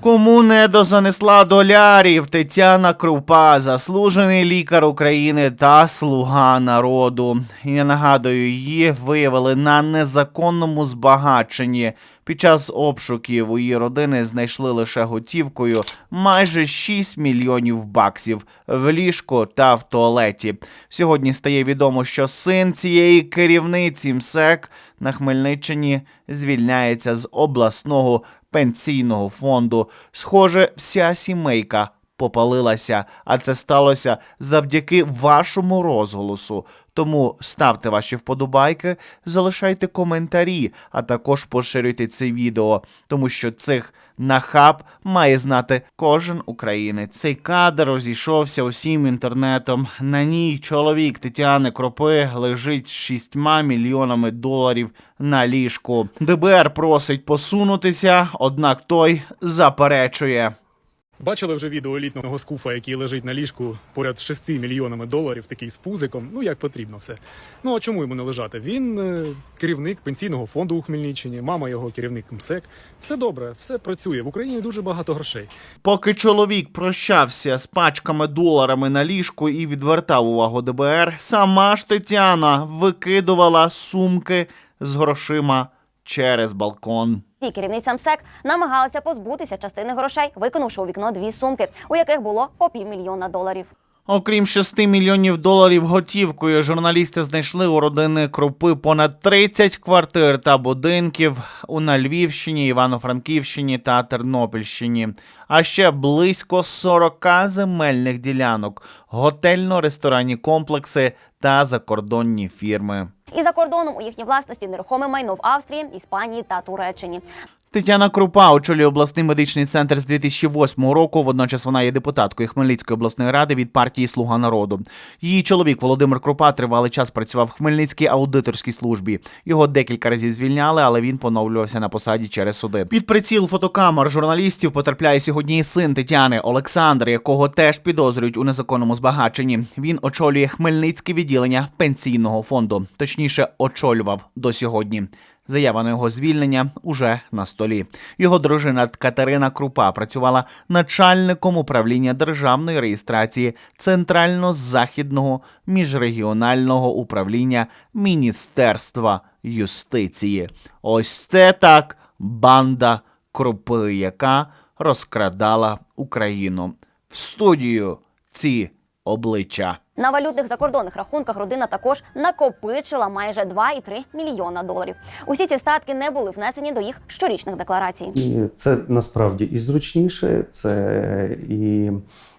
Кому недо занесла долярів Тетяна Крупа, заслужений лікар України та слуга народу. Я нагадую, її виявили на незаконному збагаченні. Під час обшуків у її родини знайшли лише готівкою майже 6 мільйонів баксів в ліжку та в туалеті. Сьогодні стає відомо, що син цієї керівниці МСЕК на Хмельниччині звільняється з обласного пенсійного фонду. Схоже, вся сімейка попалилася, а це сталося завдяки вашому розголосу. Тому ставте ваші вподобайки, залишайте коментарі, а також поширюйте це відео, тому що цих нахаб має знати кожен українець. Цей кадр розійшовся усім інтернетом. На ній чоловік Тетяни Кропи лежить з 6 мільйонами доларів на ліжку. ДБР просить посунутися, однак той заперечує. Бачили вже відео елітного скуфа, який лежить на ліжку поряд з 6 мільйонами доларів, такий з пузиком. Ну як потрібно все. Ну а чому йому не лежати? Він е, керівник пенсійного фонду у Хмельниччині, мама його керівник МСЕК. Все добре, все працює. В Україні дуже багато грошей. Поки чоловік прощався з пачками доларами на ліжку і відвертав увагу ДБР, сама ж Тетяна викидувала сумки з грошима через балкон. Ті керівниця МСЕК намагалася позбутися частини грошей, викинувши у вікно дві сумки, у яких було по півмільйона доларів. Окрім 6 мільйонів доларів готівкою, журналісти знайшли у родини Крупи понад 30 квартир та будинків у на Львівщині, Івано-Франківщині та Тернопільщині, а ще близько 40 земельних ділянок, готельно-ресторанні комплекси та закордонні фірми. І за кордоном у їхній власності нерухоме майно в Австрії, Іспанії та Туреччині. Тетяна Крупа очолює обласний медичний центр з 2008 року. Водночас вона є депутаткою Хмельницької обласної ради від партії Слуга народу. Її чоловік Володимир Крупа тривалий час працював в Хмельницькій аудиторській службі. Його декілька разів звільняли, але він поновлювався на посаді через суди. Під приціл фотокамер журналістів потрапляє сьогодні і син Тетяни Олександр, якого теж підозрюють у незаконному збагаченні. Він очолює Хмельницьке відділення пенсійного фонду, точніше, очолював до сьогодні. Заява на його звільнення уже на столі. Його дружина Катерина Крупа працювала начальником управління державної реєстрації Центрально-Західного міжрегіонального управління Міністерства юстиції. Ось це так банда Крупи, яка розкрадала Україну. В студію ці обличчя. На валютних закордонних рахунках родина також накопичила майже 2,3 мільйона доларів. Усі ці статки не були внесені до їх щорічних декларацій. І це насправді і зручніше, це і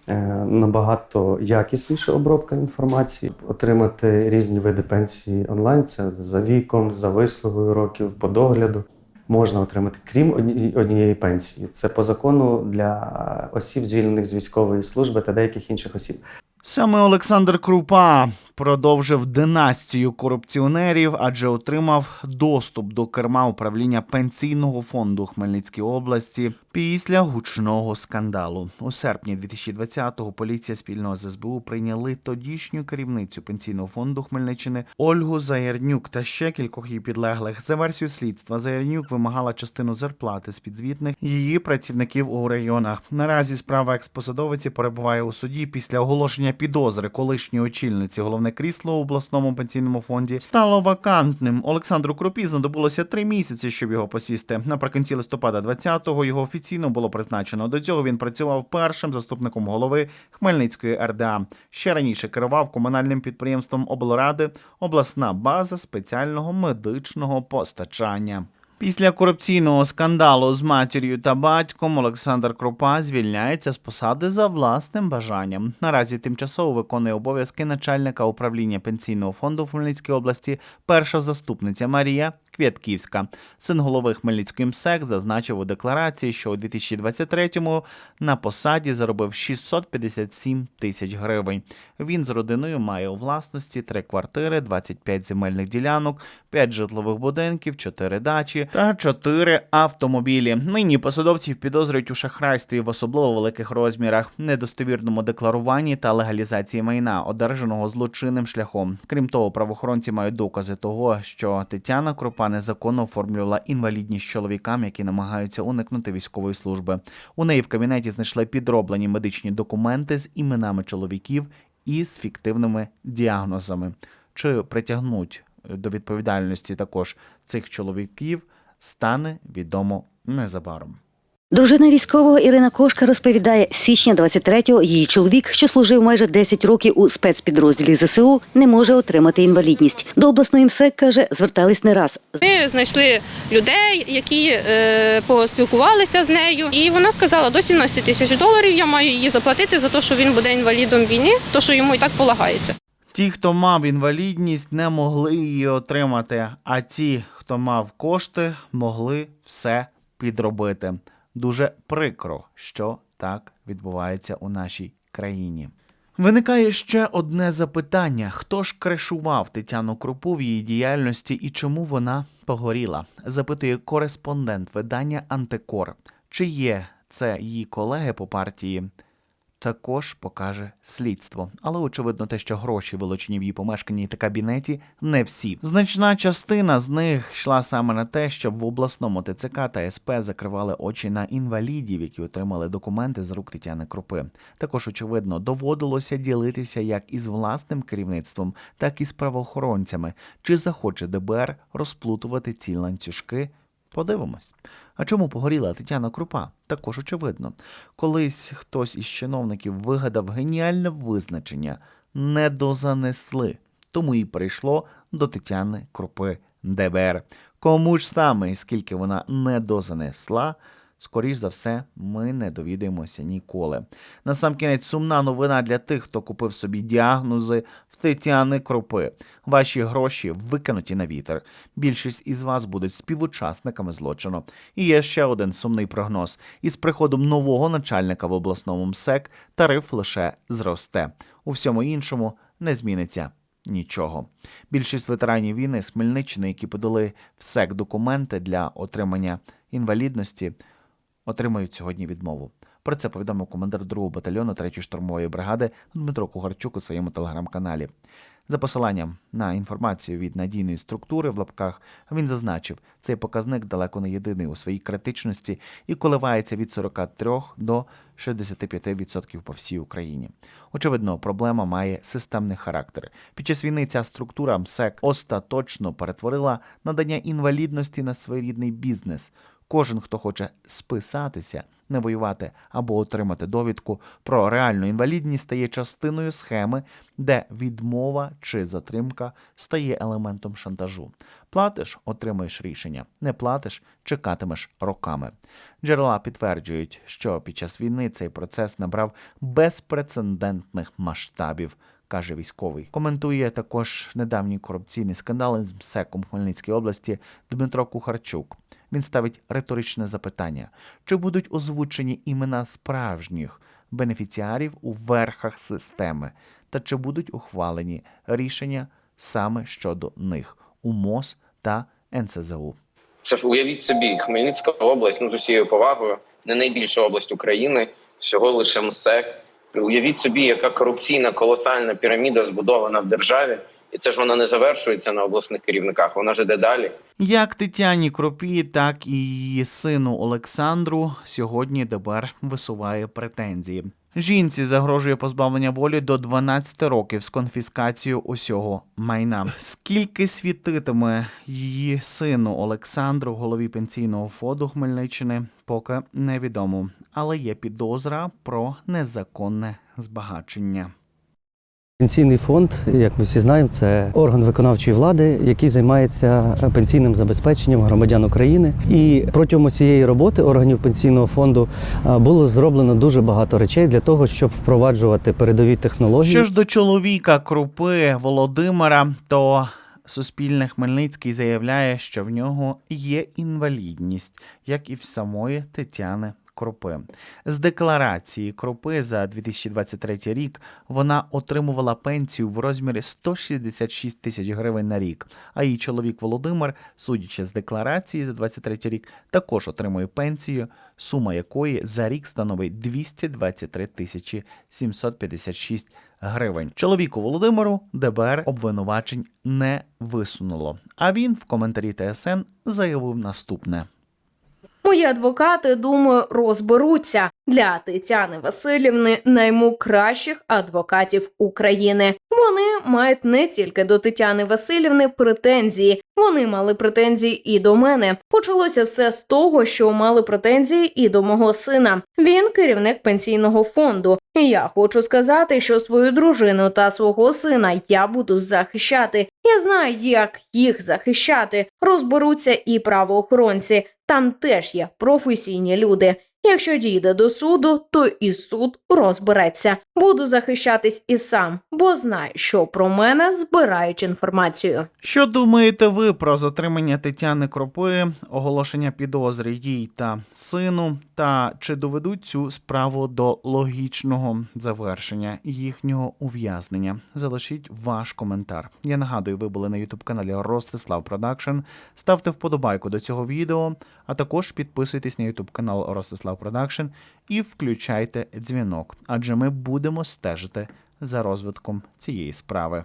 е, набагато якісніша обробка інформації. Отримати різні види пенсії онлайн це за віком, за вислугою років, по догляду. Можна отримати крім одні- однієї пенсії. Це по закону для осіб, звільнених з військової служби та деяких інших осіб. Саме Олександр Крупа продовжив династію корупціонерів, адже отримав доступ до керма управління пенсійного фонду Хмельницької області після гучного скандалу. У серпні 2020-го поліція спільно з СБУ прийняли тодішню керівницю пенсійного фонду Хмельниччини Ольгу Заярнюк та ще кількох її підлеглих. За версією слідства Заярнюк вимагала частину зарплати з підзвітних її працівників у районах. Наразі справа експосадовиці перебуває у суді після оголошення підозри колишньої очільниці. Головне крісло у обласному пенсійному фонді стало вакантним. Олександру Крупі знадобилося три місяці, щоб його посісти. Наприкінці листопада 20-го його офіційно було призначено. До цього він працював першим заступником голови Хмельницької РДА. Ще раніше керував комунальним підприємством облради обласна база спеціального медичного постачання. Після корупційного скандалу з матір'ю та батьком Олександр Крупа звільняється з посади за власним бажанням. Наразі тимчасово виконує обов'язки начальника управління пенсійного фонду в Хмельницькій області, перша заступниця Марія Квятківська. Син голови Хмельницької МСЕК зазначив у декларації, що у 2023-му на посаді заробив 657 тисяч гривень. Він з родиною має у власності три квартири, 25 земельних ділянок, 5 житлових будинків, 4 дачі та 4 автомобілі. Нині посадовців підозрюють у шахрайстві в особливо великих розмірах, недостовірному декларуванні та легалізації майна, одержаного злочинним шляхом. Крім того, правоохоронці мають докази того, що Тетяна Крупа незаконно оформлювала інвалідність чоловікам, які намагаються уникнути військової служби. У неї в кабінеті знайшли підроблені медичні документи з іменами чоловіків і з фіктивними діагнозами. Чи притягнуть до відповідальності також цих чоловіків, стане відомо незабаром. Дружина військового Ірина Кошка розповідає, з січня 23-го її чоловік, що служив майже 10 років у спецпідрозділі ЗСУ, не може отримати інвалідність. До обласної МСЕК, каже, звертались не раз. Ми знайшли людей, які е, поспілкувалися з нею, і вона сказала, до 17 тисяч доларів я маю її заплатити за те, що він буде інвалідом війни, то що йому і так полагається. Ті, хто мав інвалідність, не могли її отримати, а ті, хто мав кошти, могли все підробити. Дуже прикро, що так відбувається у нашій країні. Виникає ще одне запитання: хто ж кришував Тетяну Крупу в її діяльності і чому вона погоріла? Запитує кореспондент видання Антикор. Чи є це її колеги по партії? Також покаже слідство. Але очевидно, те, що гроші вилучені в її помешканні та кабінеті, не всі. Значна частина з них йшла саме на те, щоб в обласному ТЦК та СП закривали очі на інвалідів, які отримали документи з рук Тетяни Крупи. Також, очевидно, доводилося ділитися як із власним керівництвом, так і з правоохоронцями. Чи захоче ДБР розплутувати ці ланцюжки? Подивимось. А чому погоріла Тетяна Крупа? Також очевидно. Колись хтось із чиновників вигадав геніальне визначення не дозанесли, тому і прийшло до Тетяни Крупи ДБР. Кому ж саме скільки вона не дозанесла, скоріш за все, ми не довідаємося ніколи. Насамкінець сумна новина для тих, хто купив собі діагнози в Тетяни Крупи. Ваші гроші викинуті на вітер. Більшість із вас будуть співучасниками злочину. І є ще один сумний прогноз: із приходом нового начальника в обласному МСЕК тариф лише зросте. У всьому іншому не зміниться. Нічого. Більшість ветеранів війни з Хмельниччини, які подали в СЕК документи для отримання інвалідності, отримають сьогодні відмову. Про це повідомив командир 2-го батальйону 3-ї штурмової бригади Дмитро Кугарчук у своєму телеграм-каналі. За посиланням на інформацію від надійної структури в лапках він зазначив, цей показник далеко не єдиний у своїй критичності і коливається від 43 до 65% по всій Україні. Очевидно, проблема має системний характер. Під час війни ця структура МСЕК остаточно перетворила надання інвалідності на своєрідний бізнес. Кожен, хто хоче списатися, не воювати або отримати довідку про реальну інвалідність, стає частиною схеми, де відмова чи затримка стає елементом шантажу. Платиш, отримаєш рішення. Не платиш, чекатимеш роками. Джерела підтверджують, що під час війни цей процес набрав безпрецедентних масштабів. Каже військовий, коментує також недавні корупційні скандали з МСЕКом Хмельницької області Дмитро Кухарчук. Він ставить риторичне запитання: чи будуть озвучені імена справжніх бенефіціарів у верхах системи, та чи будуть ухвалені рішення саме щодо них у МОЗ та НСЗУ? Це ж уявіть собі, Хмельницька область, ну з усією повагою, не найбільша область України, всього лише МСЕК. Уявіть собі, яка корупційна колосальна піраміда збудована в державі, і це ж вона не завершується на обласних керівниках. Вона ж іде далі. Як Тетяні Кропі, так і її сину Олександру сьогодні ДБР висуває претензії. Жінці загрожує позбавлення волі до 12 років з конфіскацією усього майна. Скільки світитиме її сину Олександру, голові пенсійного фонду Хмельниччини, поки невідомо, але є підозра про незаконне збагачення. Пенсійний фонд, як ми всі знаємо, це орган виконавчої влади, який займається пенсійним забезпеченням громадян України. І протягом цієї роботи органів пенсійного фонду було зроблено дуже багато речей для того, щоб впроваджувати передові технології. Що ж до чоловіка Крупи Володимира, то Суспільне Хмельницький заявляє, що в нього є інвалідність, як і в самої Тетяни Кропи. З декларації Кропи за 2023 рік вона отримувала пенсію в розмірі 166 тисяч гривень на рік. А її чоловік Володимир, судячи з декларації за 23 рік, також отримує пенсію, сума якої за рік становить 223 тисячі 756 гривень. Чоловіку Володимиру ДБР обвинувачень не висунуло. А він в коментарі ТСН заявив наступне. Мої адвокати, думаю, розберуться. Для Тетяни Васильівни найму кращих адвокатів України. Вони мають не тільки до Тетяни Васильівни претензії, вони мали претензії і до мене. Почалося все з того, що мали претензії і до мого сина. Він керівник пенсійного фонду. І я хочу сказати, що свою дружину та свого сина я буду захищати. Я знаю, як їх захищати. Розберуться і правоохоронці. Там теж є професійні люди. Якщо дійде до суду, то і суд розбереться. Буду захищатись і сам, бо знаю, що про мене збирають інформацію. Що думаєте ви про затримання Тетяни Кропи, оголошення підозри їй та сину? Та чи доведуть цю справу до логічного завершення їхнього ув'язнення? Залишіть ваш коментар. Я нагадую, ви були на ютуб каналі Ростислав Продакшн. Ставте вподобайку до цього відео, а також підписуйтесь на ютуб канал Ростислав Продакшн і включайте дзвінок, адже ми будемо стежити за розвитком цієї справи.